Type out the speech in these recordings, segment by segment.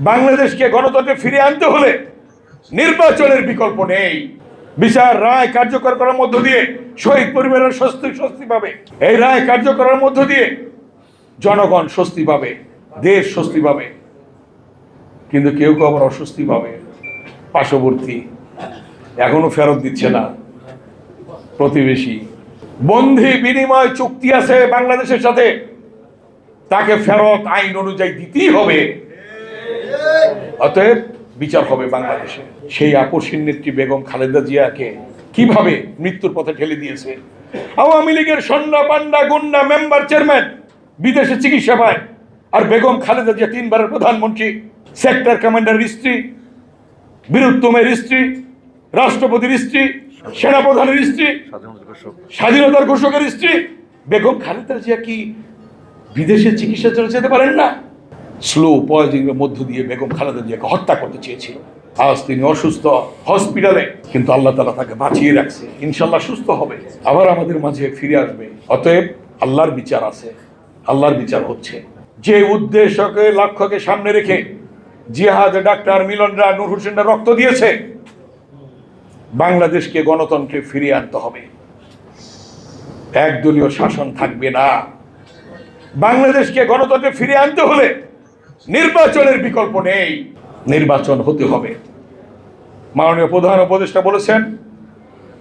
বাংলাদেশকে গণতন্ত্রে ফিরিয়ে আনতে হলে নির্বাচনের বিকল্প নেই। বিচার রায় কার্যকর করার মধ্য দিয়ে শহীদ পরিবারের স্বস্তি স্বস্তি পাবে। এই রায় কার্যকরের মধ্য দিয়ে জনগণ স্বস্তি পাবে, দেশ স্বস্তি পাবে। কিন্তু কেউ কেউ আবার অস্বস্তি পাবে। পার্শ্ববর্তী এখনও ফেরত দিচ্ছে না। প্রতিবেশী। বন্ধি বিনিময় চুক্তি আছে বাংলাদেশের সাথে। তাকে ফেরত আইন অনুযায়ী দিতেই হবে। অতএব বিচার হবে বাংলাদেশে। সেই আপসীন নেত্রী বেগম খালেদা জিয়াকে কীভাবে মৃত্যুর পথে ঠেলে দিয়েছে? আওয়ামী লীগের সন্না পান্ডা গুন্ডা মেম্বার চেয়ারম্যান বিদেশে চিকিৎসা পায়। আর বেগম খালেদা জিয়া তিনবারের প্রধানমন্ত্রী, সেক্টর কমান্ডারের স্ত্রী, বীরুত্তমের স্ত্রী, রাষ্ট্রপতির স্ত্রী, সেনাপ্রধানের স্ত্রী, স্বাধীনতার ঘোষকের স্ত্রী। বেগম খালেদা জিয়া কি বিদেশে চিকিৎসা চলে যেতে পারেন না? স্লো পয়জনের মধ্য দিয়ে বেগম খালেদা জিয়াকে হত্যা করতে চেয়েছিল। আজ তিনি অসুস্থ হসপিটালে। কিন্তু আল্লাহ তালা তাকে বাঁচিয়ে রাখছে। ইনশাল্লাহ সুস্থ হবে। আবার আমাদের মাঝে ফিরে আসবে। অতএব আল্লাহর বিচার আছে। আল্লাহর বিচার হচ্ছে। যে উদ্দেশ্যকে লক্ষ্যকে সামনে রেখে জিহাদ ডাক্তার মিলনরা নূর হোসেনরা রক্ত দিয়েছে, বাংলাদেশকে গণতন্ত্রে ফিরিয়ে আনতে হবে। একদলীয় শাসন থাকবে না। বাংলাদেশকে গণতন্ত্রে ফিরিয়ে আনতে হলে নির্বাচনের বিকল্প নেই। নির্বাচন হতে হবে। মাননীয় প্রধান উপদেষ্টা বলেছেন,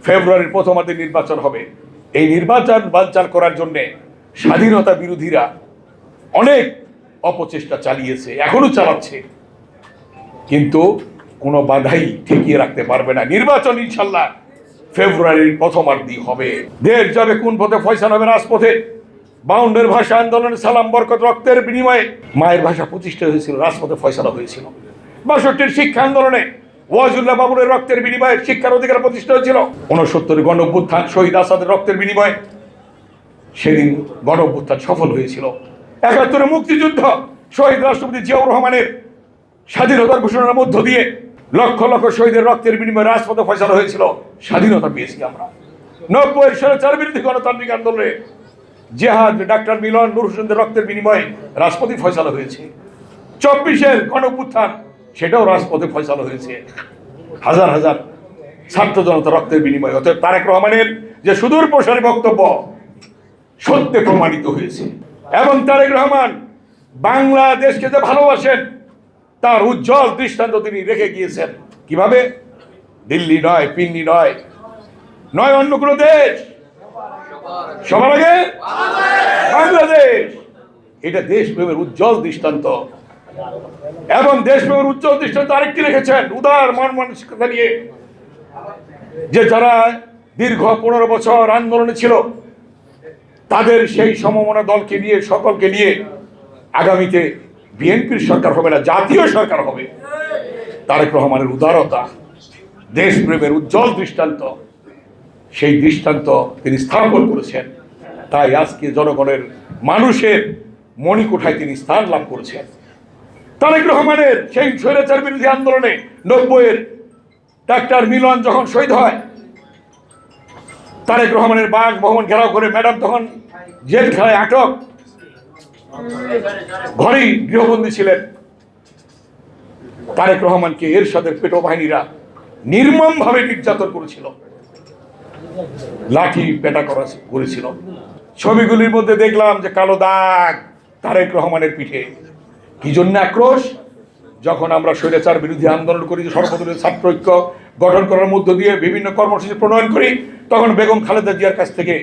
ফেব্রুয়ারির প্রথমার্ধে নির্বাচন হবে। এই নির্বাচন বানচাল করার জন্য স্বাধীনতা বিরোধীরা অনেক অপচেষ্টা চালিয়েছে, এখনও চালাচ্ছে। কিন্তু কোনো বাধাই ঠেকিয়ে রাখতে পারবে না। নির্বাচন ইনশাল্লাহ ফেব্রুয়ারির প্রথমার্ধি হবে। দেশ যাবে কোন পথে, ফয়সাল হবে রাজপথে। বাউন্ডের ভাষা আন্দোলনে সালাম, বরকত, রক্তের বিনিময়ে মায়ের ভাষা প্রতিষ্ঠা হয়েছিল, রাজপথে ফয়সালা হয়েছিল। বাষট্টির শিক্ষা আন্দোলনে ওয়াজুল্লাহ বাবুরের রক্তের বিনিময়ে শিক্ষার অধিকার প্রতিষ্ঠা হয়েছিল। উনসত্তর গণ শহীদ আসাদের রক্তের বিনিময়ে সেদিন গণ সফল হয়েছিল। একাত্তরে মুক্তিযুদ্ধ, শহীদ রাষ্ট্রপতি জিয়াউর রহমানের স্বাধীনতার ঘোষণার মধ্য দিয়ে লক্ষ লক্ষ শহীদের রক্তের বিনিময়ে রাজপথে ফয়সালা হয়েছিল। স্বাধীনতা পেয়েছি আমরা। নব্বই সালে চার বিরোধী গণতান্ত্রিক আন্দোলনে জেহাদ, ডাক্তার মিলন নুর হোসেনদের রক্তের বিনিময়ে রাজপথে ফয়সালা হয়েছে। চব্বিশের গণপুত্থান, সেটাও রাজপথে ফয়সালা হয়েছে। হাজার হাজার ছাত্র জনতা রক্তের বিনিময়ে। অর্থাৎ তারেক রহমানের যে সুদূর প্রসারী বক্তব্য, সত্যে প্রমাণিত হয়েছে। এবং তারেক রহমান বাংলাদেশকে যে ভালোবাসেন, তার উজ্জ্বল দৃষ্টান্ত তিনি রেখে গিয়েছেন। কীভাবে? দিল্লি নয়, পিন্ডি নয়। নয় অন্য কোনো দেশ? সবার আগে? বাংলাদেশ! এটা দেশপ্রেমের উজ্জ্বল দৃষ্টান্ত। এবং দেশপ্রেমের উজ্জ্বল দৃষ্টান্ত আরেকটি রেখেছেন উদার মান মানসিকতা নিয়ে, যে যারা দীর্ঘ পনেরো বছর আন্দোলনে ছিল, তাদের সেই সমমনা দলকে নিয়ে, সকলকে নিয়ে আগামীতে বিএনপির সরকার হবে না, জাতীয় সরকার হবে। তারেক রহমানের উদারতা, দেশপ্রেমের উজ্জ্বল দৃষ্টান্ত, সেই দৃষ্টান্ত তিনি স্থাপন করেছেন। তাই আজকে জনগণের মানুষের মণিকোঠায় তিনি স্থান লাভ করেছেন। তারেক রহমানের সেই স্বৈরাচার বিরোধী আন্দোলনে নব্বইয়ের ডাক্তার মিলন যখন শহীদ হয়, তারেক রহমানের বাঘ ভবন ঘেরাও করে ম্যাডাম তখন জেলখানায় আটক। ঘরেই গৃহবন্দী ছিলেন। তারেক রহমানকে এর সাথে পেটো বাহিনীরা নির্মমভাবে নির্যাতন করেছিল। লাঠি পেটা করা করেছিল। ছবিগুলির মধ্যে দেখলাম যে কালো দাগ, তারেক রহমানের পিঠে। কি জন্য আক্রোশ? যখন আমরা স্বৈরাচার বিরোধী আন্দোলন করি সর্বদলীয় ছাত্র ঐক্য গঠন করার মধ্য দিয়ে বিভিন্ন কর্মসূচি প্রণয়ন করি, তখন বেগম খালেদা জিয়ার কাছ থেকে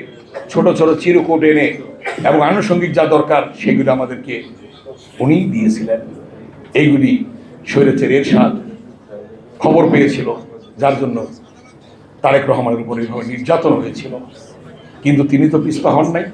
ছোট ছোট চিরকুট এনে এবং আনুষঙ্গিক যা দরকার, সেগুলো আমাদেরকে উনিই দিয়েছিলেন। এইগুলি স্বৈরাচার এরশাদ খবর পেয়েছিল, যার জন্য তারেক রহমানের উপর এইভাবে নির্যাতন হয়েছিল। কিন্তু তিনি তো পিস্পা হন নাই।